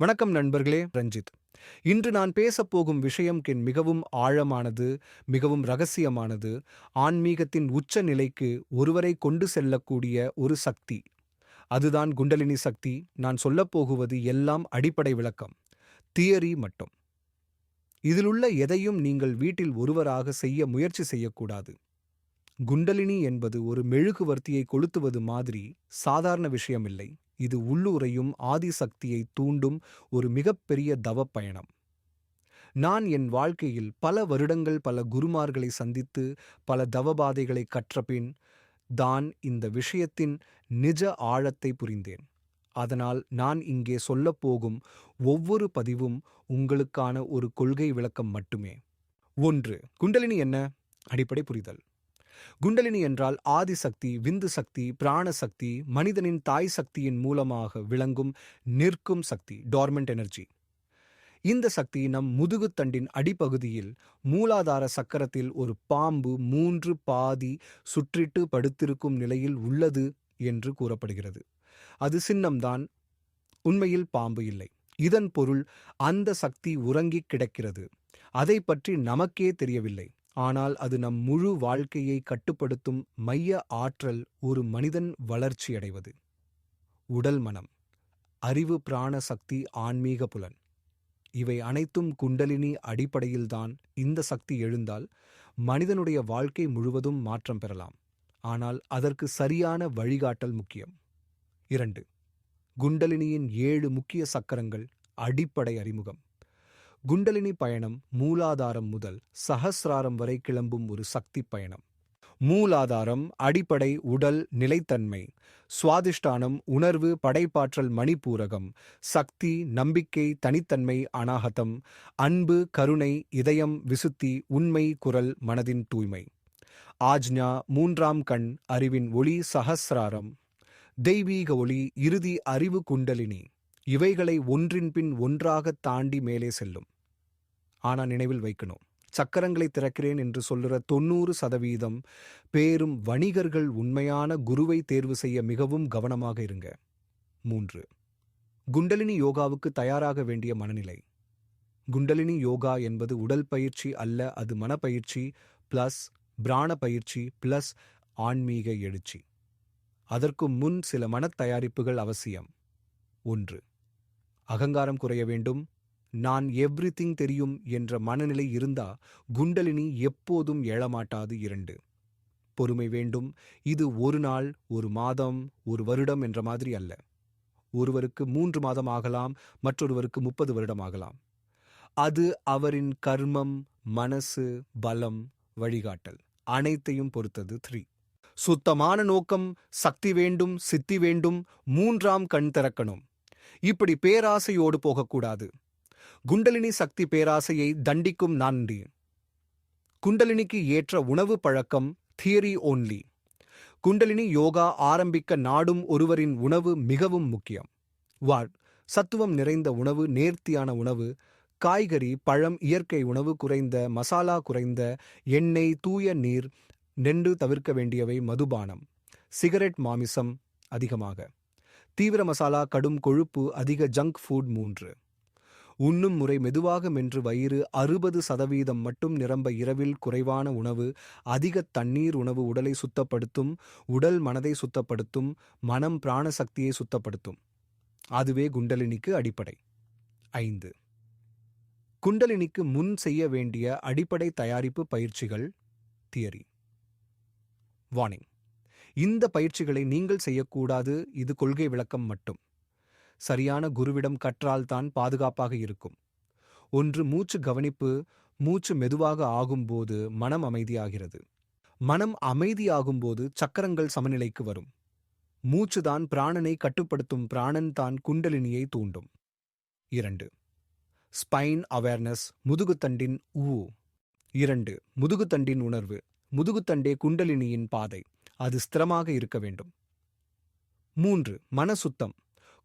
வணக்கம் நண்பர்களே ரஞ்சித். இன்று நான் பேசப் போகும் விஷயம் என் மிகவும் ஆழமானது மிகவும் ரகசியமானது ஆன்மீகத்தின் உச்ச நிலைக்கு ஒருவரை கொண்டு செல்லக்கூடிய ஒரு சக்தி. அதுதான் குண்டலினி சக்தி. நான் சொல்லப் போகுவது எல்லாம் அடிப்படை விளக்கம். தியரி மட்டும். இதிலுள்ள எதையும் நீங்கள் வீட்டில் ஒருவராக செய்ய முயற்சி செய்யக்கூடாது. குண்டலினி என்பது ஒரு மெழுகுவர்த்தியை கொளுத்துவது மாதிரி சாதாரண விஷயமில்லை. இது உள்ளூரையும் ஆதிசக்தியை தூண்டும் ஒரு மிகப்பெரிய தவப் பயணம் நான் என் வாழ்க்கையில் பல வருடங்கள் பல குருமார்களை சந்தித்து பல தவபாதைகளை கற்றபின் தான் இந்த விஷயத்தின் நிஜ ஆழத்தை புரிந்தேன். அதனால் நான் இங்கே சொல்லப்போகும் ஒவ்வொரு பதிவும் உங்களுக்கான ஒரு கொள்கை விளக்கம் மட்டுமே. ஒன்று குண்டலினி என்ன? அடிப்படை புரிதல். குண்டலினி என்றால் ஆதிசக்தி விந்து சக்தி பிராண சக்தி மனிதனின் தாய் சக்தியின் மூலமாக விளங்கும் நிற்கும் சக்தி டார்மெண்ட் எனர்ஜி இந்த சக்தி நம் முதுகுத்தண்டின் அடிப்பகுதியில் மூலாதார சக்கரத்தில் ஒரு பாம்பு மூன்று பாதி சுற்றிட்டு படுத்திருக்கும் நிலையில் உள்ளது என்று கூறப்படுகிறது. அது சின்னம்தான் உண்மையில் பாம்பு இல்லை. இதன் பொருள் அந்த சக்தி உறங்கிக் கிடக்கிறது. அதை பற்றி நமக்கே தெரியவில்லை. ஆனால் அது நம் முழு வாழ்க்கையை கட்டுப்படுத்தும் மைய ஆற்றல் ஒரு மனிதன் வளர்ச்சியடைவது. உடல் மனம் அறிவு பிராண சக்தி ஆன்மீக புலன். இவை அனைத்தும் குண்டலினி அடிப்படையில்தான் இந்த சக்தி எழுந்தால் மனிதனுடைய வாழ்க்கை முழுவதும் மாற்றம் பெறலாம். ஆனால் அதற்கு சரியான வழிகாட்டல் முக்கியம். இரண்டு குண்டலினியின் ஏழு முக்கிய சக்கரங்கள் அடிப்படை அறிமுகம். குண்டலினி பயணம் மூலாதாரம் முதல் சஹசிராரம் வரை கிளம்பும் ஒரு சக்தி பயணம். மூலாதாரம் அடிப்படை உடல் நிலைத்தன்மை சுவாதிஷ்டானம் உணர்வு படைப்பாற்றல் மணிப்பூரகம் சக்தி நம்பிக்கை தனித்தன்மை அனாகதம் அன்பு கருணை இதயம் விசுத்தி உண்மை குரல் மனதின் தூய்மை. ஆஜ்ஞா மூன்றாம் கண் அறிவின் ஒளி சஹசிராரம். தெய்வீக ஒளி இறுதி அறிவு குண்டலினி. இவைகளை ஒன்றின் பின் ஒன்றாக தாண்டி மேலே செல்லும். ஆனா நினைவில் வைக்கணும். சக்கரங்களை திறக்கிறேன் என்று சொல்லுற தொண்ணூறு சதவீதம் பேரும் வணிகர்கள் உண்மையான குருவை தேர்வு செய்ய மிகவும் கவனமாக இருங்க. மூன்று. குண்டலினி யோகாவுக்கு தயாராக வேண்டிய மனநிலை. குண்டலினி யோகா என்பது உடல் பயிற்சி அல்ல அது மனப்பயிற்சி பிளஸ் பிராண பயிற்சி பிளஸ் ஆன்மீக எழுச்சி. அதற்கு முன் சில மனத் தயாரிப்புகள் அவசியம். ஒன்று. அகங்காரம் குறைய வேண்டும். நான் எவ்ரிதிங் தெரியும் என்ற மனநிலை இருந்தா குண்டலினி எப்போதும் எழமாட்டாது இரண்டு. பொறுமை வேண்டும். இது ஒரு நாள் ஒரு மாதம் ஒரு வருடம் என்ற மாதிரி அல்ல. ஒருவருக்கு மூன்று மாதம் ஆகலாம் மற்றொருவருக்கு முப்பது வருடம் ஆகலாம். அது அவரின் கர்மம் மனசு பலம் வழிகாட்டல். அனைத்தையும் பொறுத்தது த்ரீ சுத்தமான நோக்கம் சக்தி வேண்டும் சித்தி வேண்டும் மூன்றாம் கண் திறக்கணும். இப்படி பேராசையோடு போகக்கூடாது. குண்டலினி சக்தி பேராசையை தண்டிக்கும் நான்டி குண்டலினிக்கு ஏற்ற உணவு பழக்கம் தியரி ஓன்லி குண்டலினி யோகா ஆரம்பிக்க நாடும் ஒருவரின் உணவு மிகவும் முக்கியம். வாழ் சத்துவம் நிறைந்த உணவு நேர்த்தியான உணவு. காய்கறி பழம் இயற்கை உணவு குறைந்த மசாலா குறைந்த எண்ணெய் தூய நீர் நென்று தவிர்க்க வேண்டியவை மதுபானம். சிகரெட் மாமிசம் அதிகமாக. தீவிர மசாலா கடும் கொழுப்பு அதிக ஜங்க் ஃபுட் மூன்று. உண்ணும் முறை மெதுவாக மென்று வயிறு அறுபது சதவீதம் மட்டும் நிரம்ப இரவில் குறைவான உணவு அதிக தண்ணீர் உணவு உடலை சுத்தப்படுத்தும் உடல் மனதை சுத்தப்படுத்தும் மனம் பிராண சக்தியை சுத்தப்படுத்தும். அதுவே குண்டலினிக்கு அடிப்படை. ஐந்து. குண்டலினிக்கு முன் செய்ய வேண்டிய அடிப்படை தயாரிப்பு பயிற்சிகள் தியரி. வார்னிங். இந்த பயிற்சிகளை நீங்கள் செய்யக்கூடாது இது கொள்கை விளக்கம் மட்டும். சரியான குருவிடம் கற்றால்தான் பாதுகாப்பாக இருக்கும். ஒன்று மூச்சு கவனிப்பு மூச்சு மெதுவாக ஆகும்போது மனம் அமைதியாகிறது. மனம் அமைதியாகும்போது சக்கரங்கள் சமநிலைக்கு வரும். மூச்சுதான் பிராணனை கட்டுப்படுத்தும் பிராணன் தான் குண்டலினியை தூண்டும். இரண்டு ஸ்பைன் அவேர்னஸ் முதுகுத்தண்டின் ஊ. இரண்டு முதுகுத்தண்டின் உணர்வு முதுகுத்தண்டே குண்டலினியின் பாதை அது ஸ்திரமாக இருக்க வேண்டும். மூன்று மன சுத்தம்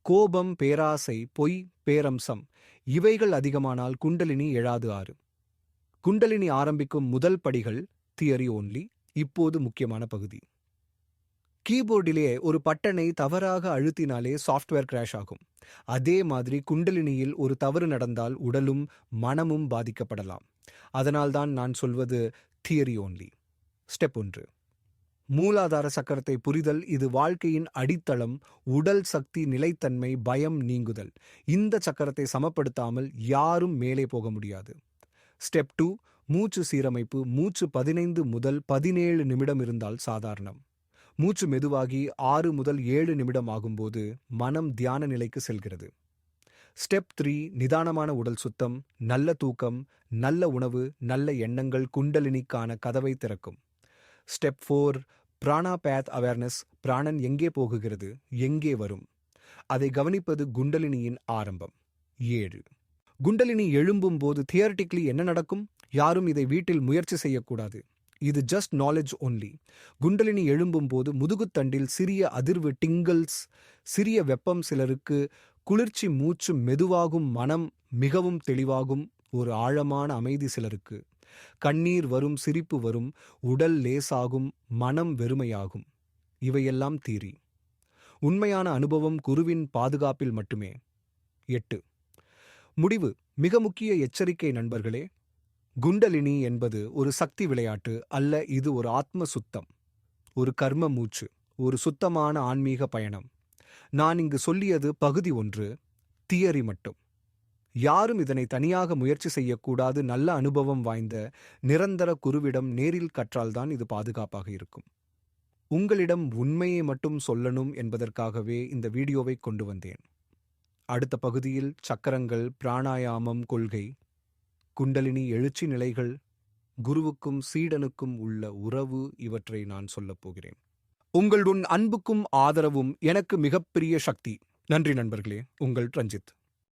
கோபம் பேராசை பொய் பேரம்சம். இவைகள் அதிகமானால் குண்டலினி எழாது ஆறு. குண்டலினி ஆரம்பிக்கும் முதல் படிகள் தியரி ஓன்லி இப்போது முக்கியமான பகுதி. கீபோர்டிலே ஒரு பட்டனை தவறாக அழுத்தினாலே சாஃப்ட்வேர் கிராஷ் ஆகும். அதே மாதிரி குண்டலினியில் ஒரு தவறு நடந்தால் உடலும் மனமும் பாதிக்கப்படலாம். அதனால்தான் நான் சொல்வது தியரி ஓன்லி ஸ்டெப் ஒன்று. மூலாதார சக்கரத்தை புரிதல் இது வாழ்க்கையின் அடித்தளம் உடல் சக்தி நிலைத்தன்மை பயம் நீங்குதல். இந்த சக்கரத்தை சமப்படுத்தாமல் யாரும் மேலே போக முடியாது. ஸ்டெப் டூ மூச்சு சீரமைப்பு. மூச்சு பதினைந்து முதல் பதினேழு நிமிடம் இருந்தால் சாதாரணம். மூச்சு மெதுவாகி ஆறு முதல் ஏழு நிமிடம் ஆகும்போது மனம் தியான நிலைக்கு செல்கிறது. ஸ்டெப் த்ரீ நிதானமான உடல் சுத்தம் நல்ல தூக்கம் நல்ல உணவு நல்ல எண்ணங்கள் குண்டலினிக்கான கதவை திறக்கும். ஸ்டெப் ஃபோர் பிராணாபேத் அவேர்னஸ் பிராணன் எங்கே போகுகிறது எங்கே வரும்? அதை கவனிப்பது குண்டலினியின் ஆரம்பம். ஏழு. குண்டலினி எழும்பும் போது தியரட்டிக்லி என்ன நடக்கும்? யாரும் இதை வீட்டில் முயற்சி செய்யக்கூடாது. இது ஜஸ்ட் நாலேஜ் ஒன்லி குண்டலினி எழும்பும் போது முதுகுத்தண்டில் சிறிய அதிர்வு டிங்கிள்ஸ் சிறிய வெப்பம் சிலருக்கு குளிர்ச்சி மூச்சு மெதுவாகும் மனம் மிகவும் தெளிவாகும் ஒரு ஆழமான அமைதி சிலருக்கு. கண்ணீர் வரும் சிரிப்பு வரும் உடல் லேசாகும் மனம் வெறுமையாகும். இவையெல்லாம் தீரி. உண்மையான அனுபவம் குருவின் பாதுகாப்பில் மட்டுமே. எட்டு. முடிவு. மிக முக்கிய எச்சரிக்கை நண்பர்களே. குண்டலினி என்பது ஒரு சக்தி விளையாட்டு அல்ல இது ஒரு ஆத்ம சுத்தம். ஒரு கர்ம மூச்சு ஒரு சுத்தமான ஆன்மீக பயணம். நான் இங்கு சொல்லியது பகுதி ஒன்று தியரி மட்டும். யாரும் இதனை தனியாக முயற்சி செய்யக்கூடாது. நல்ல அனுபவம் வாய்ந்த நிரந்தர குருவிடம் நேரில் கற்றால்தான் இது பாதுகாப்பாக இருக்கும். உங்களிடம் உண்மையை மட்டும் சொல்லணும் என்பதற்காகவே இந்த வீடியோவை கொண்டு வந்தேன். அடுத்த பகுதியில் சக்கரங்கள் பிராணாயாமம் கொள்கை குண்டலினி எழுச்சி நிலைகள் குருவுக்கும் சீடனுக்கும் உள்ள உறவு இவற்றை நான் சொல்லப் போகிறேன். உங்களுடன் அன்புக்கும் ஆதரவும் எனக்கு மிகப்பெரிய சக்தி. நன்றி நண்பர்களே. உங்கள் ரஞ்சித்.